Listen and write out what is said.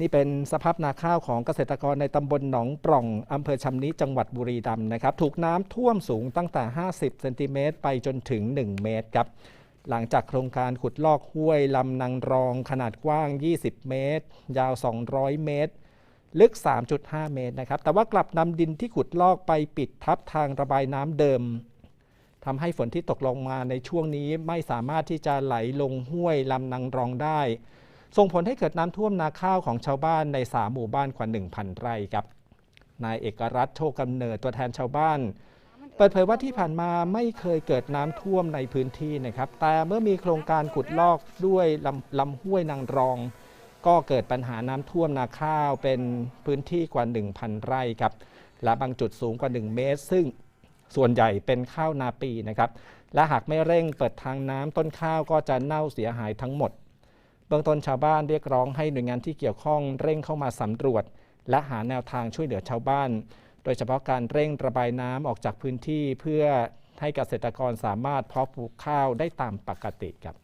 นี่เป็นสภาพนาข้าวของเกษตรกรในตำบลหนองปล่องอำเภอชำนิจังหวัดบุรีรัมย์นะครับ ถูกน้ำท่วมสูงตั้งแต่ 50 เซนติเมตรไปจนถึง 1 เมตรครับ หลังจากโครงการขุดลอกห้วยลำนางรองขนาดกว้าง 20 เมตร ยาว 200 เมตร ลึก 3.5 เมตรนะครับ แต่ว่ากลับนำดินที่ขุดลอกไปปิดทับทางระบายน้ำเดิมทำให้ฝนที่ตกลงมาในช่วงนี้ไม่สามารถที่จะไหลลงห้วยลำนางรองได้ ส่งผลให้เกิดน้ำท่วมนาข้าวของชาวบ้านใน 3 หมู่บ้านกว่า 1,000 ไร่ครับนายเอกรัตน์โชคกำเนิดตัวแทนชาวบ้าน เปิดเผยว่าที่ผ่านมาไม่เคยเกิดน้ำท่วมในพื้นที่นะครับ แต่เมื่อมีโครงการขุดลอกด้วยลำลำห้วยนางรอง ก็เกิดปัญหาน้ำท่วมนาข้าวเป็นพื้นที่กว่า 1,000 ไร่ครับและบางจุดสูงกว่า 1 เมตร ซึ่งส่วนใหญ่เป็นข้าวนาปีนะครับ และหากไม่เร่งเปิดทางน้ำต้นข้าวก็จะเน่าเสียหายทั้งหมด เบื้องต้นชาวบ้านเรียกร้องให้หน่วยงานที่เกี่ยวข้องเร่งเข้ามาสำรวจ และหาแนวทางช่วยเหลือชาวบ้าน โดยเฉพาะการเร่งระบายน้ำออกจากพื้นที่เพื่อให้เกษตรกรสามารถเพาะปลูกข้าวได้ตามปกติครับ